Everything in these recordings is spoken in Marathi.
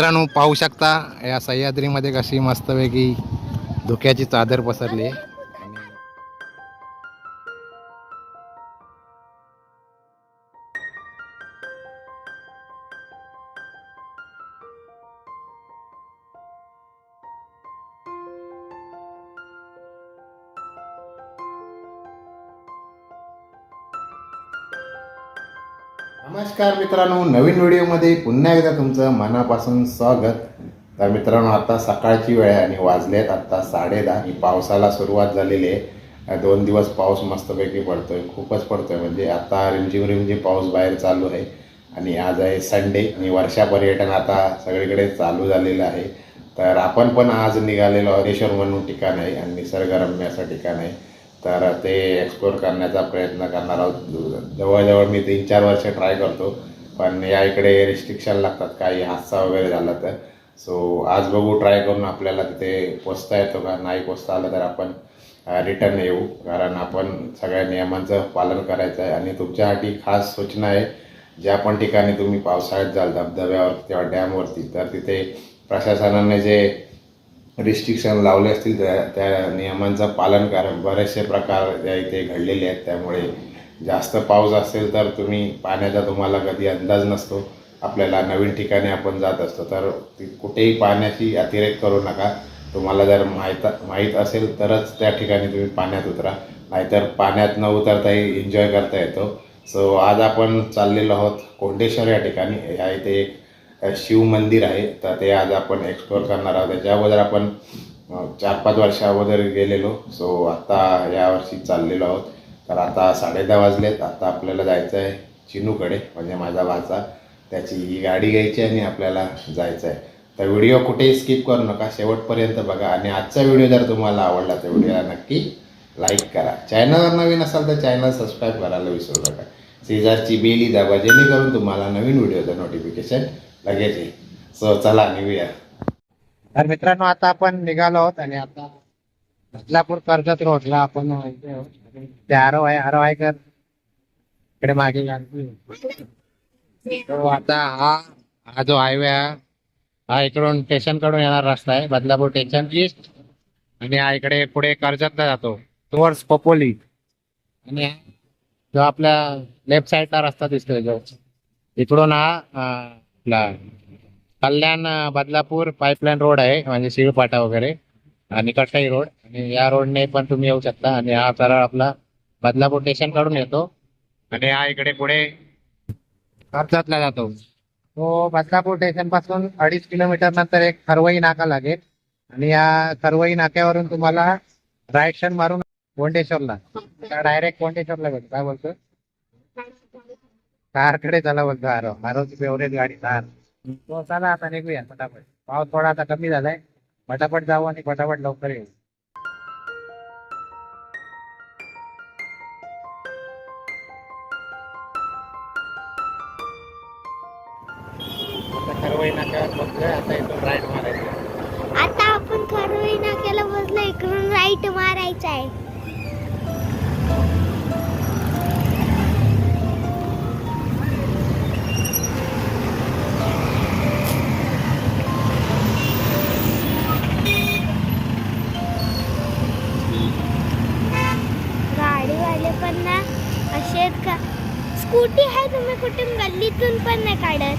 मित्रांनो पाहू शकता या सह्याद्रीमध्ये कशी मस्तपैकी धुक्याची चादर पसरली आहे. नमस्कार मित्रांनो नवीन व्हिडिओमध्ये पुन्हा एकदा तुमचं मनापासून स्वागत. तर मित्रांनो आता सकाळची वेळ आहे आणि वाजलेत आत्ता साडे दहा आणि पावसाला सुरुवात झालेली आहे. दोन दिवस पाऊस मस्तपैकी पडतो आहे खूपच पडतो आहे म्हणजे आता रिमझिम रिमझिम पाऊस बाहेर चालू आहे आणि आज आहे संडे आणि वर्षा पर्यटन आता सगळीकडे चालू झालेलं आहे. तर आपण पण आज निघालेलो हरेश्वर म्हणून ठिकाण आहे आणि निसर्गरम्य असं ठिकाण आहे. तर ते एक्सप्लोर करण्याचा प्रयत्न करणार आहोत. जवळजवळ मी तीन चार वर्ष ट्राय करतो पण या इकडे रिस्ट्रिक्शन लागतात काही हादसा वगैरे झाला तर. सो आज बघू ट्राय करून आपल्याला तिथे पोचता येतो का नाही पोचता आलं तर आपण रिटर्न येऊ. कारण आपण सगळ्या नियमांचं पालन करायचं आहे. आणि तुमच्यासाठी खास सूचना आहे ज्या पण ठिकाणी तुम्ही पावसाळ्यात जाल धबधब्यावर किंवा डॅमवरती तर तिथे प्रशासनाने जे रिस्ट्रिक्शन लावले असतील त्या त्या नियमांचं पालन करा. बरेचसे प्रकार त्या इथे घडलेले आहेत त्यामुळे जास्त पाऊस असेल तर तुम्ही पाण्याचा तुम्हाला कधी अंदाज नसतो. आपल्याला नवीन ठिकाणी आपण जात असतो तर ती कुठेही पाण्याची अतिरेक करू नका. तुम्हाला जर माहीत माहीत असेल तरच त्या ठिकाणी तुम्ही पाण्यात उतरा. नाहीतर पाण्यात न उतरताही एन्जॉय करता येतो. सो आज आपण चाललेलो आहोत कोंडेश्वर या ठिकाणी. या इथे एक शिव मंदिर आहे. तर ते आज आपण एक्सप्लोअर करणार आहोत. त्याच्या अगोदर आपण चार पाच वर्षा अगोदर गेलेलो. सो आता यावर्षी चाललेलो आहोत. तर आता साडेदहा वाजलेत. आता आपल्याला जायचं आहे चिनूकडे म्हणजे माझा वाचा त्याची ही गाडी घ्यायची आणि आपल्याला जायचं आहे तर व्हिडिओ कुठेही स्किप करू नका. शेवटपर्यंत बघा. आणि आजचा व्हिडिओ जर तुम्हाला आवडला तर व्हिडिओला नक्की लाईक करा. चॅनलवर नवीन असाल तर चॅनल सबस्क्राईब करायला विसरू नका. शेजारची बेली दाबा. जेणेकरून तुम्हाला नवीन व्हिडिओचं नोटिफिकेशन लगेच सो चला निघूया. तर मित्रांनो आता आपण निघालो आहोत आणि आता बदलापूर कर्जत रोडला आपण ते आरो आहे आरो आहे कर इकडे मागे तो आता हा हा जो हायवे हा हा इकडून स्टेशनकडून येणार रस्ता आहे बदलापूर स्टेशन ईस्ट आणि हा इकडे पुढे कर्जतला जातो टुवर्ड्स पोपोली आणि जो आपल्या लेफ्ट साईडला रस्ता दिसतोय जो इकडून हा आपला कल्याण बदलापूर पाईपलाईन रोड आहे म्हणजे शिळपाटा वगैरे आणि कटाई रोड आणि या रोडने पण तुम्ही येऊ शकता. आणि हा सरळ आपला बदलापूर स्टेशनकडून येतो. आणि हा इकडे पुढे कर्जतला जातो. तो बदलापूर स्टेशनपासून अडीच किलोमीटर नंतर एक खरवई नाका लागेल. आणि या खरवई नाक्यावरून तुम्हाला राईट टर्न मारून कोंडेश्वरला डायरेक्ट कोंडेश्वरला भेटतो काय बोलतो कारकडे चला बघ आरो. आरोची फेवरेट गाडी कार तो हो, चला आता निघूया पटापट. पाऊस थोडा आता कमी झालाय. पटापट जाऊ आणि पटापट लवकर येऊ. गल्लीतून पण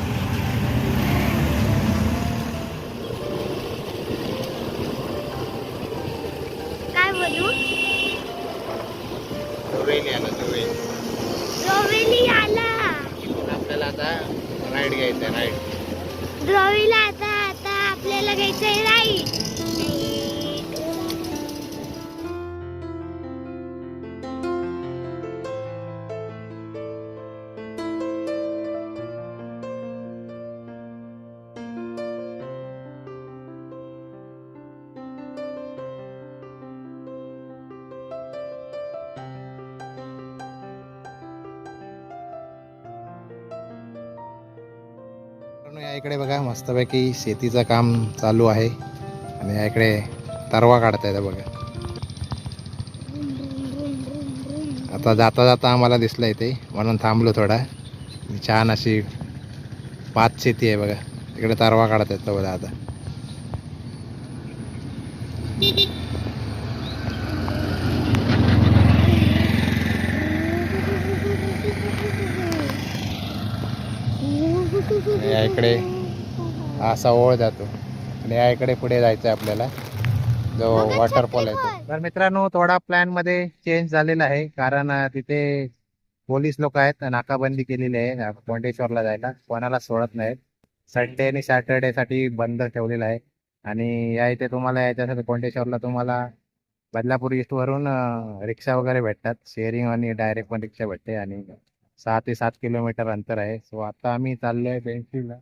या इकडे बघा मस्तपैकी शेतीचं काम चालू आहे. आणि या इकडे तरवा काढतायत बघा. आता जाता जाता आम्हाला दिसलं इथे म्हणून थांबलो थोडा. छान अशी पाच शेती आहे बघा. इकडे तारवा काढत आहेत बघा आता. या इकडे असा ओळ जातो. आणि या इकडे पुढे जायचं आहे आपल्याला. जो वॉटरफॉल आहे तर मित्रांनो थोडा प्लॅनमध्ये चेंज झालेला आहे. कारण अं, तिथे पोलीस लोक आहेत. नाकाबंदी केलेली आहे. कोंडेश्वरला जायला. कोणाला सोडत नाहीत. संडे आणि सॅटर्डे साठी बंद ठेवलेला आहे. आणि या इथे तुम्हाला याच्यासाठी कोंडेश्वरला तुम्हाला बदलापूर ईस्ट वरून अं, रिक्षा वगैरे भेटतात. शेअरिंग आणि डायरेक्ट पण रिक्षा भेटते. आणि सहा ते सात किलोमीटर अंतर आहे. सो आता आम्ही चाललोय बेंशीला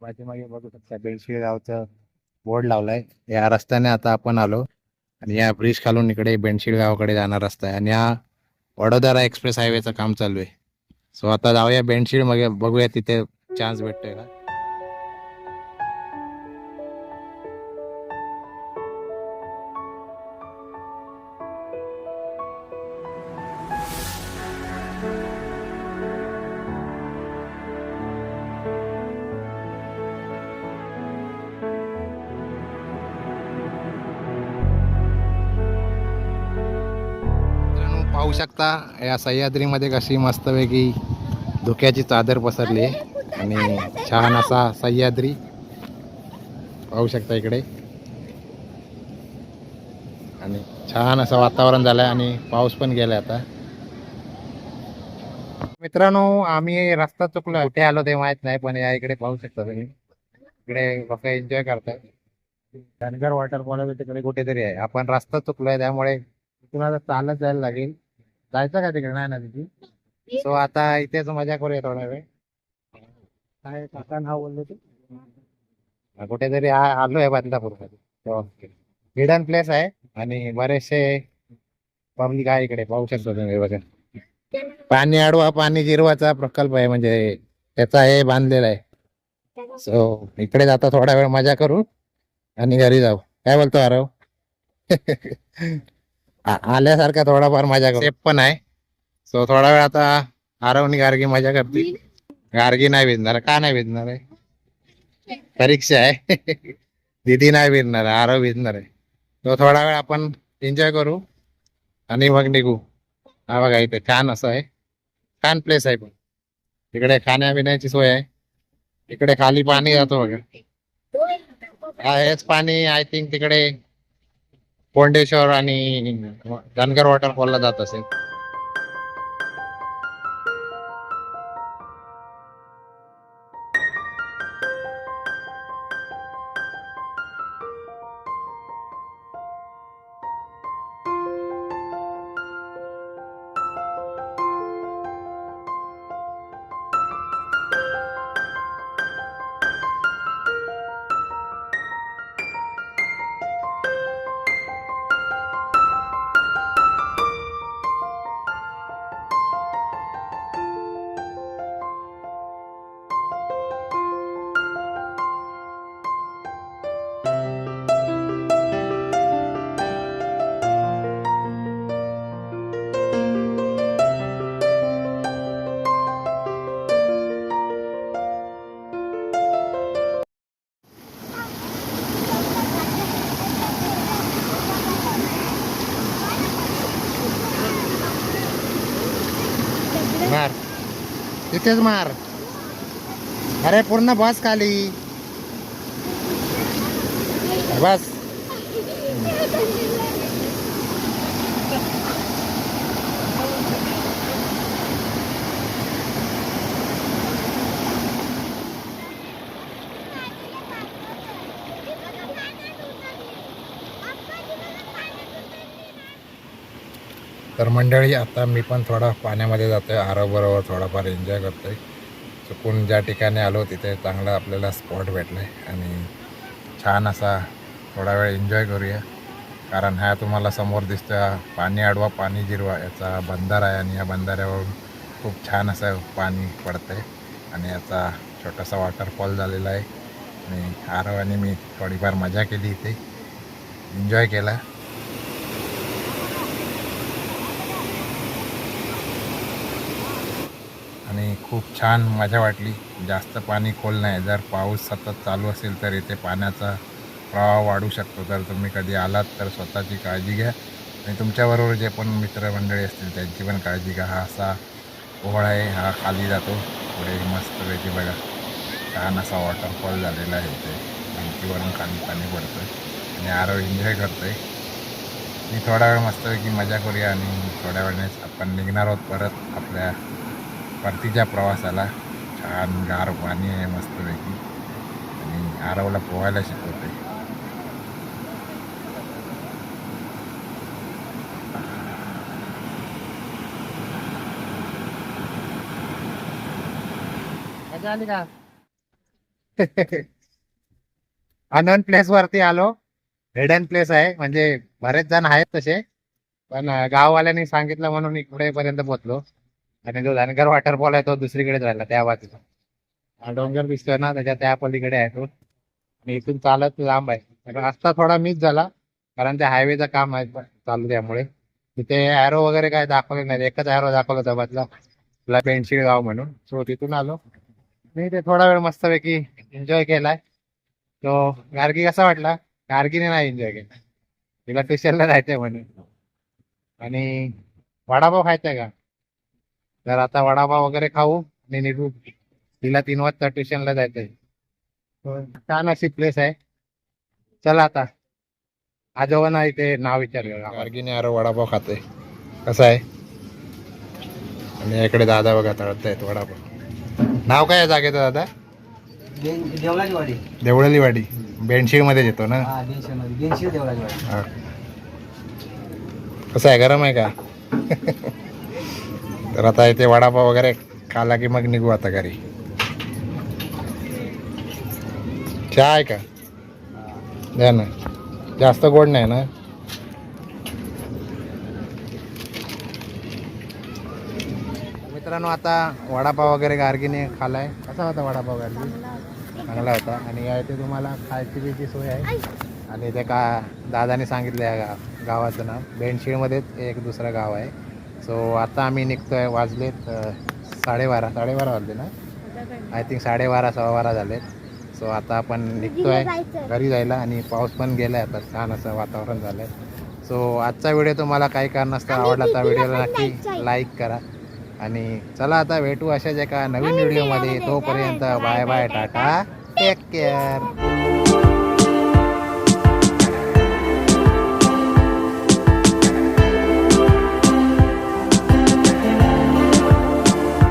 पाठीमागे बघू शकता बेंशीळ गावचं बोर्ड लावलाय. या रस्त्याने आता आपण आलो आणि या ब्रिज खालून इकडे बेंशीळ गावाकडे जाणार रस्ता आहे. आणि हा वडोदरा एक्सप्रेस हायवेचं काम चालू आहे. सो आता जाऊया बेंशीळ मग बघूया तिथे चान्स भेटतोय का? शकता. या सह्याद्रीमध्ये कशी मस्तपैकी धुक्याची चादर पसरली आहे आणि छान असा सह्याद्री पाहू शकता इकडे. आणि छान असं वातावरण झालंय आणि पाऊस पण गेलाय आता. मित्रांनो आम्ही रस्ता चुकलो. कुठे आलो ते माहीत नाही पण या इकडे पाहू शकता तुम्ही. इकडे लोक एन्जॉय करतात. धनगर वॉटरफॉल तिकडे कुठेतरी आहे. आपण रस्ता चुकलोय त्यामुळे तुम्हाला चालत जायला लागेल. जायचं का तिकडे? नाही ना तिथे? सो आता इथेच मजा करूया थोडा वेळ. काय काका नाव बोलले ते? कुठेतरी आलो आलोय बदलापूरमध्ये हिडन प्लेस आहे आणि बरेचसे पब्लिक आहे इकडे. पाहू शकतो तुम्ही बघा. पाणी अडवा पाणी जिरवाचा प्रकल्प आहे. म्हणजे त्याचा हे बांधलेला आहे. सो इकडे जाता थोडा वेळ मजा करू आणि घरी जाऊ. काय बोलतो आरव? आल्यासारखा थोडाफार मजा सेफ पण आहे. सो थोडा वेळ आता आरवणी गार्गी मजा करते. गार्गी नाही भिजणार का नाही भिजणार आहे? परीक्षा आहे. दिदी नाही भिजणार आहे आरव भिजणार आहे. तो थोडा वेळ आपण एन्जॉय करू आणि मग निघू. हा बघा इथे छान असं आहे. छान प्लेस आहे पण. इकडे खाण्यापिण्याची सोय आहे. इकडे खाली पाणी जातो बघा. हेच पाणी आय थिंक तिकडे कोंडेश्वर आणि धनगर वॉटरफॉलला जात असेल. मार. तिथेच मार. अरे पूर्ण बस खाली. बस. तर मंडळी आता मी पण थोडा पाण्यामध्ये जातो आहे बरोबर थोडाफार एन्जॉय करतोय. चुकून ज्या ठिकाणी आलो तिथे चांगला आपल्याला स्पॉट भेटलाय. आणि छान असा थोडा वेळ एन्जॉय करूया. कारण हा तुम्हाला समोर दिसतोय पाणी अडवा पाणी जिरवा याचा बंधार आहे. आणि या बंधाऱ्यावरून खूप छान असं पाणी पडतं आहे आणि याचा छोटासा वॉटरफॉल झालेला आहे. आणि आरव आणि मी थोडीफार मजा केली इथे. एन्जॉय केला. आणि खूप छान मजा वाटली. जास्त पाणी खोल नाही. जर पाऊस सतत चालू असेल तर इथे पाण्याचा प्रवाह वाढू शकतो. तर तुम्ही कधी आलात तर स्वतःची काळजी घ्या. आणि तुमच्याबरोबर जे पण मित्रमंडळी असतील त्यांची पण काळजी घ्या. हा असा ओहळा आहे. हा खाली जातो. पुढे मस्तपैकी बघा. छान असा वॉटरफॉल झालेला आहे इथे. भिंतीवरून खाली पाणी पडतं आणि आरो एन्जॉय करतोय. मी थोडा वेळ मस्तपैकी मजा करूया आणि थोड्या वेळानेच आपण निघणार आहोत परत आपल्या परतीच्या प्रवासाला छान गार पाणी आहे मस्तपैकी. आणि आरवला पोहायला शिकवते अनन प्लेस वरती आलो. हिडन प्लेस आहे. म्हणजे बरेच जण आहेत तसे. पण गाववाल्यांनी सांगितलं म्हणून इकडे पर्यंत पोहोचलो. आणि जो धनगर वॉटरफॉल आहे तो दुसरीकडेच राहिला त्या बाजूला. डोंगर दिसतोय ना त्याच्या त्या पलीकडे आहे तो. आणि इथून चालत लांब आहे. रस्ता थोडा मिस झाला कारण ते हायवेचं काम आहे चालू त्यामुळे. तिथे ॲरो वगैरे काय दाखवले नाही एकच ॲरो दाखवला होता बदला तुला पेंशिळ गाव म्हणून. सो तिथून आलो. मी ते थोडा वेळ मस्तपैकी एन्जॉय केलाय. तो गार्गी कसा वाटला? गार्गीने नाही एन्जॉय केला. तिला ट्युशनला जायचंय म्हणून. आणि वडापाव खायचा का? तर आता वडापाव वगैरे खाऊ आणि निघू. तिला तीन वाजता ट्युशनला जायचंय. हो, छान अशी प्लेस आहे. चला आता. आजोबांना इथे नाव गार्गीने अरे वडापाव खाते. कसा आहे? आणि इकडे दादा बघा तळतायत वडापाव. नाव काय आहे जागेचं दादा? देवळाची वाडी देवळली वाडी बेंडशीळमध्ये येतो ना? दीनशे मध्ये दीनशे देवळाची वाडी. कसं आहे? गरम आहे का? तर आता इथे वडापाव वगैरे खाला की मग निघू आता घरी. चहा आहे का? द्या ना. जास्त गोड नाही ना? मित्रांनो आता वडापाव वगैरे गार्गीने खालाय. कसा होता वडापाव गार्गी? चांगला होता. आणि या इथे तुम्हाला खायची बियची सोय आहे. आणि ते का दादाने सांगितलं या गा गावाचं नाव. बेंडशीळमध्येच एक दुसरं गाव आहे. सो आता आम्ही निघतोय वाजलेत अ, साडेबारा साडेबारा वाजले ना आय थिंक साडेबारा सव्वा बारा झालेत सो आता आपण निघतोय जायचं. घरी जायला आणि पाऊस पण गेलाय आता छान असं वातावरण झालंय सो आजचा व्हिडिओ तुम्हाला काही कारणास्तव आवडला तर व्हिडिओला नक्की. लाईक करा आणि चला आता भेटू अशाच एका नवीन व्हिडिओमध्ये. तोपर्यंत bye bye, tata take care